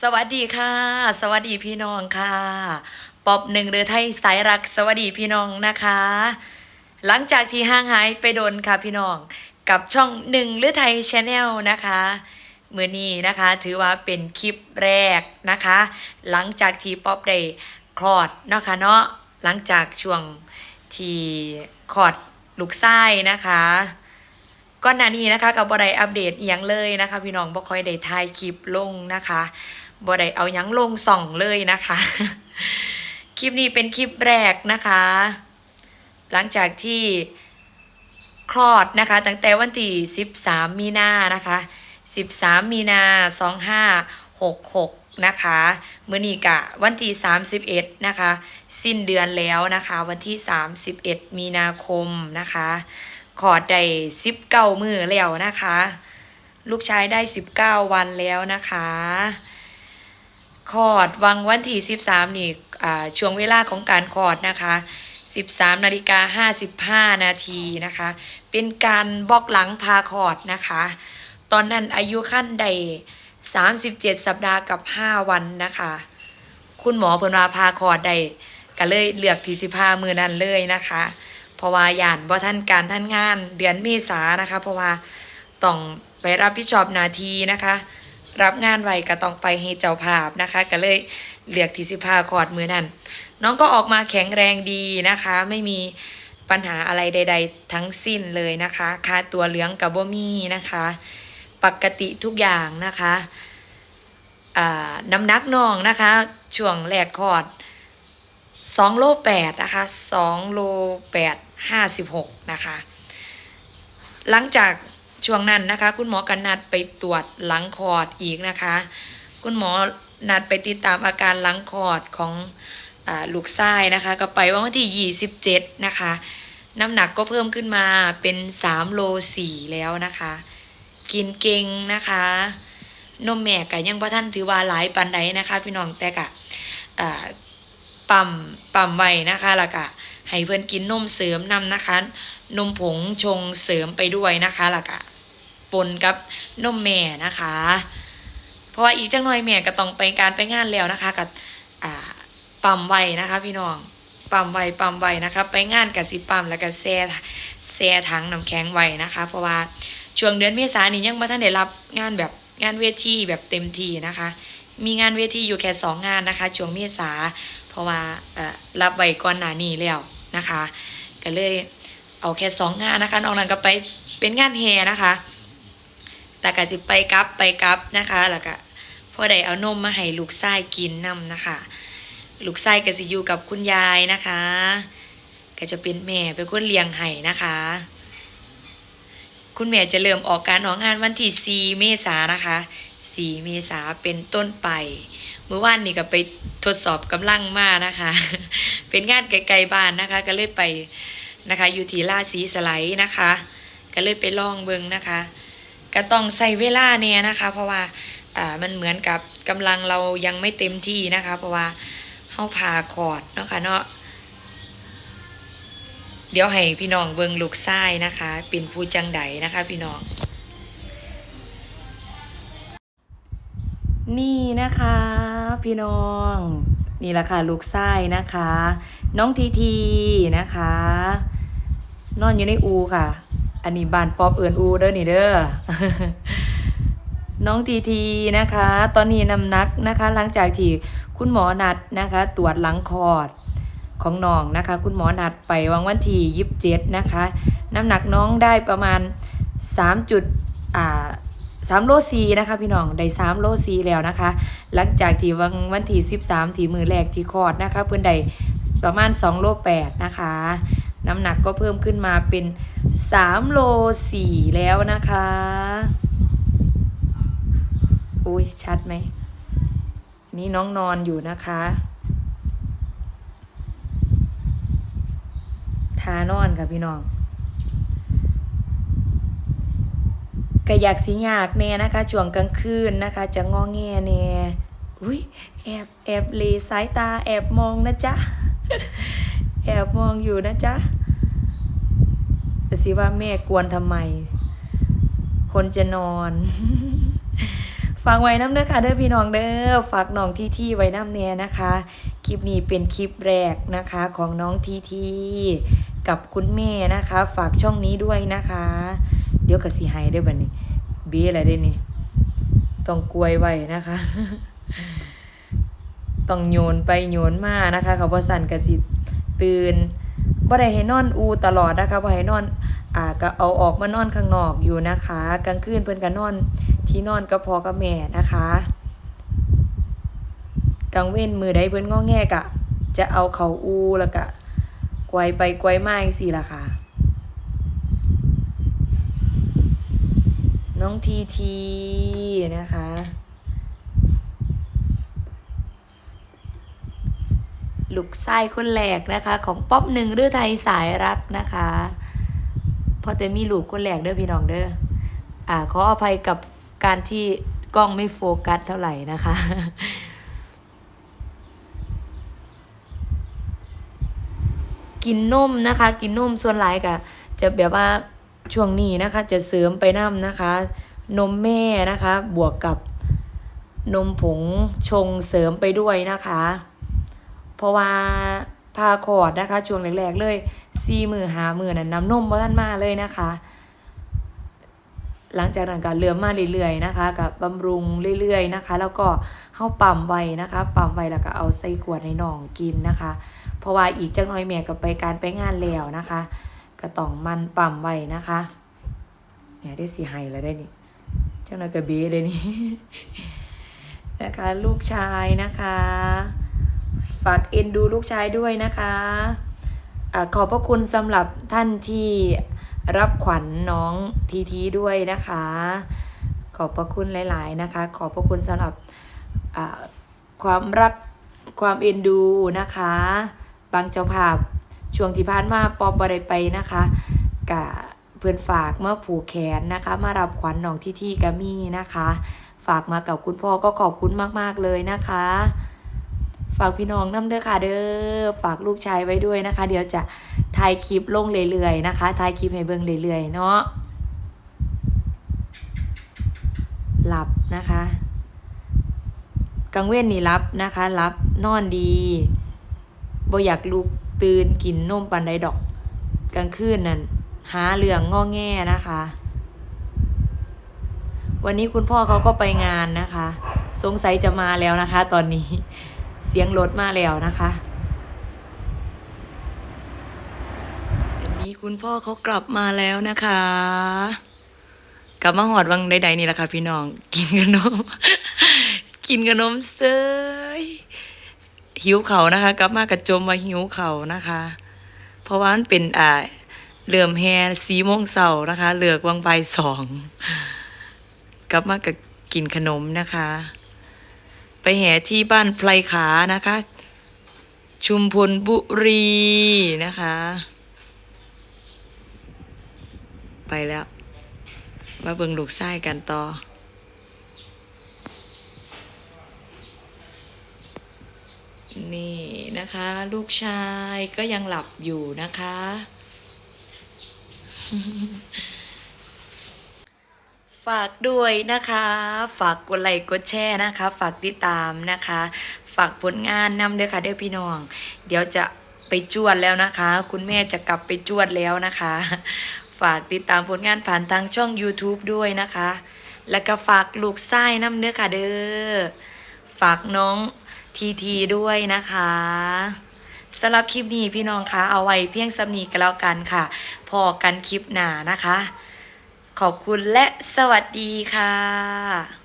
สวัสดีค่ะ สวัสดีพี่น้องค่ะปอบหนึ่งเรือไทยสายรักสวัสดีพี่น้องนะคะ หลังจากที่ห่างหายไปโดนค่ะพี่น้องกับช่องหนึ่งเรือไทยชาแนลนะคะมือนี้นะคะถือว่าเป็นคลิปแรกนะคะ หลังจากที่ป๊อบได้คลอดเนาะคะเนาะหลังจากช่วงที่คลอดลูกไส้นะคะก่อนหน้านี้นะคะกับบ่ไดอัปเดตอหยังเลยนะคะ พี่น้องบ่ค่อยได้ถ่ายคลิปลงนะคะ บ่ได้เอายังลงส่องเลยนะคะ คลิปนี้เป็นคลิปแรกนะคะ หลังจากที่คลอดนะคะ ตั้งแต่วันที่ 13 มีนานะคะ 13 มีนา2566 นะคะมื้อนี้กะวันที่ 31 นะคะ สิ้นเดือนแล้วนะคะ วันที่ 31 มีนาคมนะคะขอดได้สิบเก้ามือแล้วนะคะ ลูกชายได้สิบเก้าวันแล้วนะคะ คลอดวังวันที่สิบสามนี่ช่วงเวลาของการคลอดนะคะสิบสามนาฬิกาห้าสิบห้านาทีนะคะ เป็นการบล็อกหลังพาคลอดนะคะ ตอนนั้นอายุขั้นได้สามสิบเจ็ดสัปดาห์กับห้าวันนะคะ คุณหมอเพิ่นว่าพาคลอดได้ก็เลยเลือกที่สิพามือนั้นเลยนะคะ เพราะว่าย่านบ่ท่านการท่านงานเดือนเมษานะคะ เพราะว่าต้องไปรับผิดชอบนาทีนะคะ รับงานไว้ก็ต้องไปให้เจ้าภาพนะคะ ก็เลยเลือกที่สิพาคอดมือนั้นน้องก็ออกมาแข็งแรงดีนะคะ ไม่มีปัญหาอะไรใด ๆ ทั้งสิ้นเลยนะคะค่าตัวเหลืองกับบ่มีนะคะ ปกติทุกอย่างนะคะน้ำหนักน้องนะคะ ช่วงแรกคอดสองโลแปดนะคะสองโลแปดห้าสิบหกนะคะ หลังจาก ช่วงนั้นนะคะ คุณหมอกันนัดไปตรวจหลังคอดอีกนะคะ คุณหมอนัดไปติดตามอาการหลังคอดของอลูกไส้นะคะ ก็ไปวันที่ยี่สิบเจ็ดนะคะ น้ำหนักก็เพิ่มขึ้นมาเป็นสามโลสี่แล้วนะคะ กินเก่งนะคะนมแม่ก็ยังพ่ท่านถือว่าหลายปันใดนะคะ พี่น้องแต่กะปั๊มปั๊มไว้นะคะแล้วก็ให้เพื่อนกินนมเสริมนำนะคะ นมผงชงเสริมไปด้วยนะคะล้วก็ ปนกับนมแม่นะคะ เพราะว่าอีกจังหน่อยแม่ก็ต้องไปการไปงานแล้วนะคะกับอ่าปั๊มไว้นะคะ พี่น้องปั๊มไว้ปั๊มไว้นะคะ ไปงานกับสิปั๊มแล้วก็แช่แช่ถังน้ำแข็งไว้นะคะ เพราะว่าช่วงเดือนเมษายนนี้ยังไม่ทันได้รับงานแบบงานเวทีแบบเต็มที่นะคะ มีงานเวทีอยู่แค่สองงานนะคะช่วงเมษาเพราะว่ารับไว้ก่อนหน้านี้แล้วนะคะ ก็เลยเอาแค่สองงานนะคะนอกนั้นก็ไปเป็นงานแฮนะคะ แต่ก็สิไปกลับไปกลับนะคะแล้วก็พ่อได้เอานมมาให้ลูกไส้กินนำนะคะ ลูกไส้ก็สิอยู่กับคุณยายนะคะ ก็จะเป็นแม่เป็นคนเลี้ยงให้นะคะ คุณแม่จะเริ่มออกการออกงานวันที่4เมษานะคะ 4 เมษาเป็นต้นไป เมื่อวานนี้ก็ไปทดสอบกำลังมานะคะ เป็นงานไกลๆบ้านนะคะ ก็เลยไปนะคะอยู่ที่ลาสีสไลด์นะคะ ก็เลยไปลองเบิงนะคะ ก็ต้องใส่เวลาเนี่ยนะคะ เพราะว่าอ่ามันเหมือนกับกำลังเรายังไม่เต็มที่นะคะ เพราะว่าเฮาผ่าคอดเนาะค่ะเนาะเดี๋ยวให้พี่น้องเบิงลูกไส้นะคะเป็นผู้จังใดนะคะ พี่น้องนี่นะคะ พี่น้อง นี่แหละค่ะลูกไส้นะคะ น้องทีทีนะคะ นอนอยู่ในอูค่ะ อันนี้บานป๊อบเอินอูเด้อนี่เด้อน้องทีทีนะคะ ตอนนี้น้ำหนักนะคะ หลังจากที่คุณหมอนัดนะคะ ตรวจหลังคอดของน้องนะคะ คุณหมอนัดไปวันวันที่ยี่สิบเจ็ดนะคะ น้ำหนักน้องได้ประมาณสามจุดอ่าสามโลซีนะคะพี่น้องได้สามโลซีแล้วนะคะ หลังจากที่วันวันที่สิบสามที่มือแรกที่คลอดนะคะ เพื่อนได้ประมาณสองโลแปดนะคะ น้ำหนักก็เพิ่มขึ้นมาเป็นสามโลสี่แล้วนะคะอุ้ยชัดไหม นี่น้องนอนอยู่นะคะทานอนค่ะพี่น้องก็อยากสิยากแน่นะคะช่วงกลางคืนนะคะ จะงอแงแน่อุ้ยแอบแอบเลสายตาแอบมองนะจ๊ะ แอบมองอยู่นะจ๊ะแต่สิว่าแม่กวนทำไม คนจะนอน ฝากไว้น้ำเด้อค่ะเด้อพี่น้องเด้อฝากน้องทีทีไว้น้ำเนี่ยนะคะ คลิปนี้เป็นคลิปแรกนะคะของน้องทีทีกับคุณแม่นะคะ ฝากช่องนี้ด้วยนะคะ เดี๋ยวกสิหายได้บัดนี้เบี้อะไรได้นี่ต้องกลวยไว้นะคะ ต้องโยนไปโยนมานะคะเขาบ่สั่นกะสิต ตื่นบ่ได้ให้นอนอูตลอดนะคะบ่ให้นอนอ่าก็เอาออกมานอนข้างนอกอยู่นะคะ กลางคืนเพิ่นก็นอนที่นอนกับพ่อกับแม่นะคะกลางเว้นมือใดเพิ่นง้อแงกะ จะเอาเขาอูแล้วก็กวไปกวมาจังซี่ล่ะค่ะ น้องทีทีนะคะ ลูกไส้คนแรกนะคะ ของป๊อปหนึ่งหรือไทยสายรักนะคะพอแต่มีลูกคนแรกเด้อพี่น้องเด้ออ่าขออภัยกับการที่กล้องไม่โฟกัสเท่าไหร่นะคะ กินนมนะคะ กินนมส่วนหลายกะจะแบบว่าช่วงนี้นะคะ จะเสริมไปน้ำนะคะ นมแม่นะคะ บวกกับนมผงชงเสริมไปด้วยนะคะ ราะว่าพาคลอดนะคะ ช่วงแรกๆเลยซีมือหามือนั้นน้ำนมบ่ท่านมาเลยนะคะ หลังจากนั้นก็เลื่อมมาเรื่อยๆนะคะกับบำรุงเรื่อยๆนะคะ แล้วก็เข้าปั๊มไว้นะคะปั๊มไว้แล้วก็เอาใส่ขวดให้น้องกินนะคะ เพราะว่าอีกจักหน้อยแม่ก็ไปการไปงานแล้วนะคะก็ต้องมันปั๊มไว้นะคะเนี่ยได้สีไห้แล้วได้นี่จักหน้อยก็เบ้เลยนี่นะคะ ลูกชายนะคะ ฝากเอ็นดูลูกชายด้วยนะคะอะขอบพระคุณสำหรับท่านที่รับขวัญน้องทีทีด้วยนะคะ ขอบพระคุณหลาย ๆ นะคะ ขอบพระคุณสำหรับความรักความเอ็นดูนะคะ บางเจ้าภาพช่วงที่ผ่านมาปอบได้ไปนะคะกะเพื่อนฝากเมื่อผูกแขนนะคะ มารับขวัญน้องทีทีกามี่นะคะ ฝากมากับคุณพ่อก็ขอบคุณมาก ๆ เลยนะคะ ฝากพี่น้องน้ำเด้อค่ะเด้อฝากลูกชายไว้ด้วยนะคะ เดี๋ยวจะถ่ายคลิปลงเรื่อยๆนะคะถ่ายคลิปให้เบิ่งเรื่อยๆเนาะหลับนะคะกลางเว้นนี่รับนะคะรับนอนดีบ่อยากลุกตื่นกินนมปันใดดอก กลางคืนนั่นหาเรืองง้อแง่นะคะ วันนี้คุณพ่อเขาก็ไปงานนะคะ สงสัยจะมาแล้วนะคะ ตอนนี้ เสียงรถมาแล้วนะคะวันนี้คุณพ่อเขากลับมาแล้วนะคะ กลับมาหอดวังใดๆนี่แหละค่ะพี่น้อง กินขนม กินขนมเซยหิวเขานะคะ กลับมากระจมมาหิวเขานะคะ เพราะว่ามันเป็นอ่าเริ่อมแฮสีโมงเสานะคะ เหลือกวังใบสอง กลับมากับกินขนมนะคะ ไปแห่ที่บ้านไพรขานะคะ ชุมพลบุรีนะคะ ไปแล้วมาเบิ่งลูกไส้กันต่อนี่นะคะ ลูกชายก็ยังหลับอยู่นะคะ ฝากด้วยนะคะ ฝากกดไลค์กดแชร์นะคะ ฝากติดตามนะคะ ฝากผลงานนำด้วยค่ะเด้อพี่น้อง เดี๋ยวจะไปจวดแล้วนะคะ คุณแม่จะกลับไปจวดแล้วนะคะ ฝากติดตามผลงานผ่านทางช่อง YouTube ด้วยนะคะ แล้วก็ฝากลูกไส้น้ำเด้อค่ะเด้อฝากน้องทีทีด้วยนะคะสำหรับคลิปนี้พี่น้องคะเอาไว้เพียงสำนีกันแล้วกันค่ะ พอกันคลิปหนานะคะ ขอบคุณและสวัสดีค่ะ